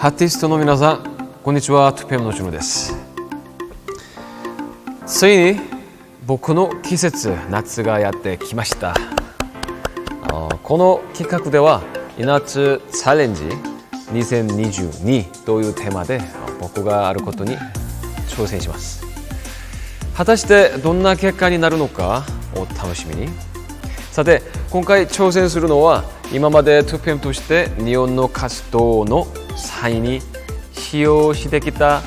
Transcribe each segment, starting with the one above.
アーティストの皆さん、こんにちは、トゥペムのジュノです。ついに僕の季節、夏がやってきました。この企画では、夏チャレンジ2022というテーマで僕があることに挑戦します。果たしてどんな結果になるのかお楽しみに。さて今回挑戦するのは今まで 2PM として日本の活動の際に使用してきた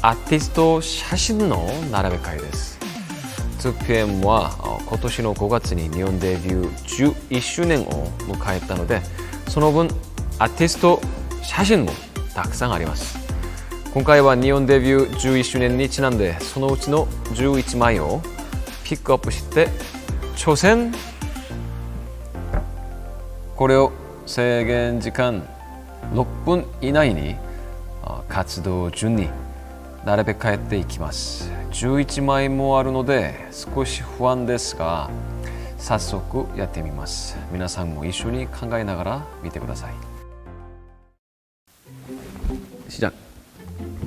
アーティスト写真の並べ替えです。2PM は今年の5月に日本デビュー11周年を迎えたのでその分アーティスト写真もたくさんあります。今回は日本デビュー11周年にちなんでそのうちの11枚をピックアップして挑戦。これを制限時間6分以内にあ活動順に並べ替えていきます11枚もあるので少し不安ですが早速やってみます皆さんも一緒に考えながら見てください시작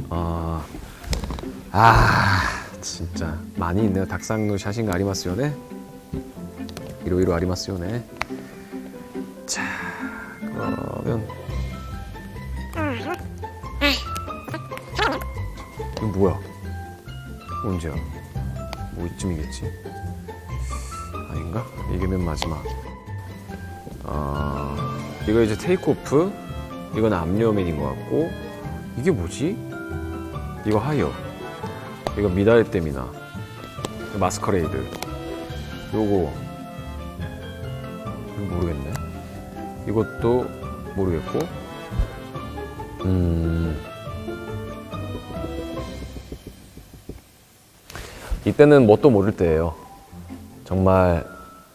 아, 아 진짜 많이 있네요 닭상루 샷인 거ありますよねいろいろありますよね 자, 그러면 이건 뭐야? 언제야? 뭐 이쯤이겠지? 아닌가? 이게 맨 마지막. 아, 이거 이제 테이크오프. 이건 압류맨인 것 같고. 이게 뭐지? 이거 하이어. 이거 미달 때미나. 마스커레이드. 요거. 이거 모르겠네. 이것도 모르겠고 음. 이때는 뭣도 모를 때예요. 정말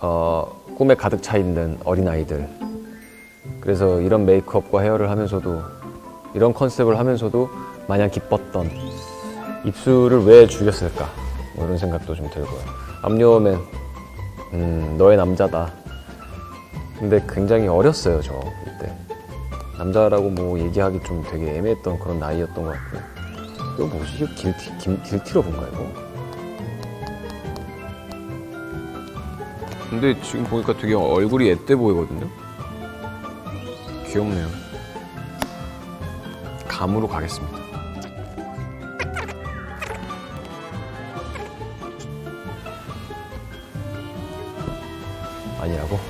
어, 꿈에 가득 차 있는 어린 아이들. 그래서 이런 메이크업과 헤어를 하면서도 이런 컨셉을 하면서도 마냥 기뻤던 입술을 왜 죽였을까? 뭐 이런 생각도 좀 들고요. 압류어맨 음, 너의 남자다. 근데 굉장히 어렸어요 저 이때 남자라고 뭐 얘기하기 좀 되게 애매했던 그런 나이였던 것 같고 이거 뭐지? 이거 길티, 김, 길티로 본가 이거? 근데 지금 보니까 되게 얼굴이 앳돼 보이거든요 귀엽네요 감으로 가겠습니다 아니라고?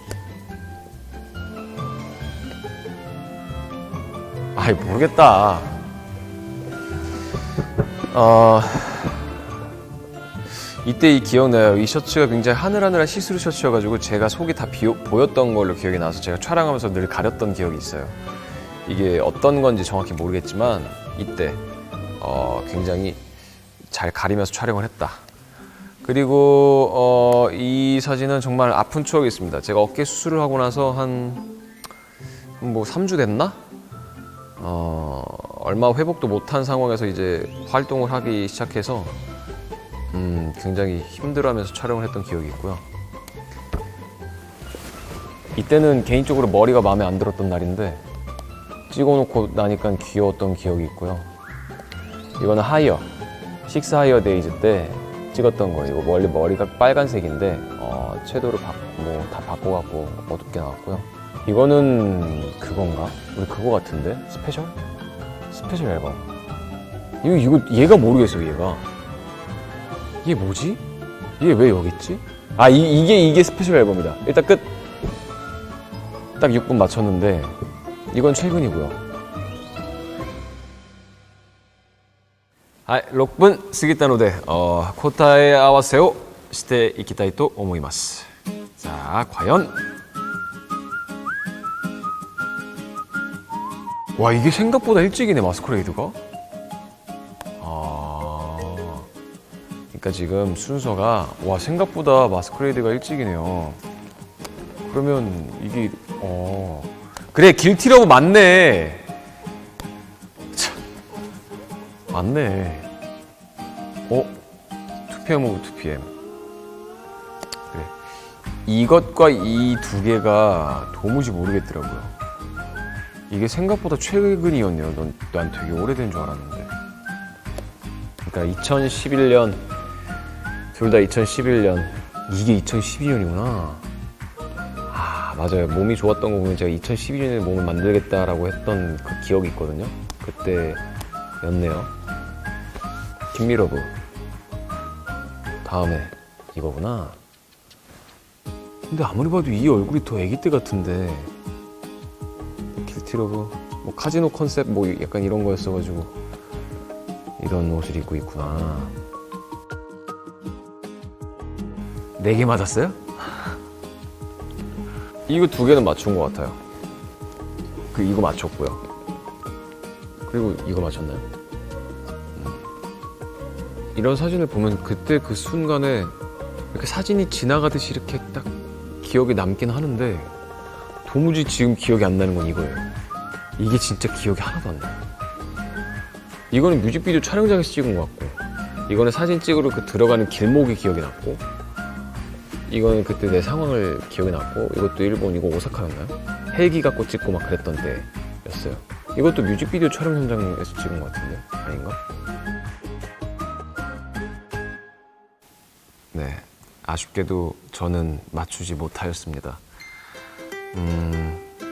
아이 모르겠다. 어 이때 이 기억나요. 이 셔츠가 굉장히 하늘하늘한 시스루 셔츠여가지고 제가 속이 다 비어, 보였던 걸로 기억이 나서 제가 촬영하면서 늘 가렸던 기억이 있어요. 이게 어떤 건지 정확히 모르겠지만 이때 어, 굉장히 잘 가리면서 촬영을 했다. 그리고 어, 이 사진은 정말 아픈 추억이 있습니다. 제가 어깨 수술을 하고 나서 한 뭐 3주 됐나? 어, 얼마 회복도 못한 상황에서 이제 활동을 하기 시작해서 음, 굉장히 힘들어하면서 촬영을 했던 기억이 있고요. 이때는 개인적으로 머리가 마음에 안 들었던 날인데 찍어놓고 나니까 귀여웠던 기억이 있고요. 이거는 하이어, 식스 하이어 데이즈 때 찍었던 거예요. 이거 원래 머리가 빨간색인데 어, 채도를 뭐다 바꿔갖고 어둡게 나왔고요. 이거는 그건가? 우리 그거 같은데? 스페셜? 스페셜 앨범. 이거, 이거, 얘가 모르겠어요, 얘가. 이게 뭐지? 이게 왜 여기 있지? 아, 이, 이게, 이게 스페셜 앨범이다. 일단 끝. 딱 6분 맞췄는데, 이건 최근이고요. 아, 6分過ぎたので、어, 答え合わせをしていきたいと思います。자, 과연 와 이게 생각보다 일찍이네 마스크레이드가. 아, 그러니까 지금 순서가 와 생각보다 마스크레이드가 일찍이네요. 그러면 이게 어 그래 길티러브 맞네. 참, 맞네. 어 2PM 오브 2PM. 그래 이것과 이 두 개가 도무지 모르겠더라고요. 이게 생각보다 최근이었네요. 넌, 난 되게 오래된 줄 알았는데. 그러니까 2011년 둘 다 2011년 이게 2012년이구나. 아 맞아요. 몸이 좋았던 거 보면 제가 2012년에 몸을 만들겠다라고 했던 그 기억이 있거든요. 그때였네요. 김미러브 다음에 이거구나. 근데 아무리 봐도 이 얼굴이 더 아기 때 같은데 길티러브 뭐 카지노 컨셉 뭐 약간 이런 거였어가지고 이런 옷을 입고 있구나. 네 개 맞았어요? 이거 두 개는 맞춘 것 같아요. 그 이거 맞췄고요. 그리고 이거 맞췄나요? 음. 이런 사진을 보면 그때 그 순간에 이렇게 사진이 지나가듯이 이렇게 딱 기억에 남긴 하는데 도무지 지금 기억이 안 나는 건 이거예요. 이게 진짜 기억이 하나도 안 나요. 이거는 뮤직비디오 촬영장에서 찍은 것 같고, 이거는 사진 찍으러 그 들어가는 길목이 기억이 났고, 이거는 그때 내 상황을 기억이 났고, 이것도 일본 이거 오사카였나요? 헬기 갖고 찍고 막 그랬던 때였어요. 이것도 뮤직비디오 촬영 현장에서 찍은 것 같은데 아닌가? 네, 아쉽게도 저는 맞추지 못하였습니다. 음,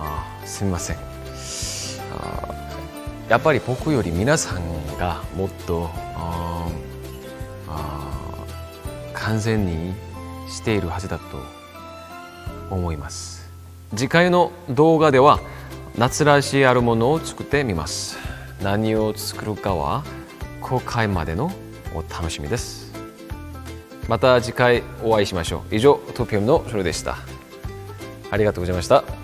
あすみません。あやっぱり僕より皆さんがもっとああ完全にしているはずだと思います。次回の動画では夏らしいあるものを作ってみます。何を作るかは公開までのお楽しみです。また次回お会いしましょう。以上 2PM のショルでした。ありがとうございました。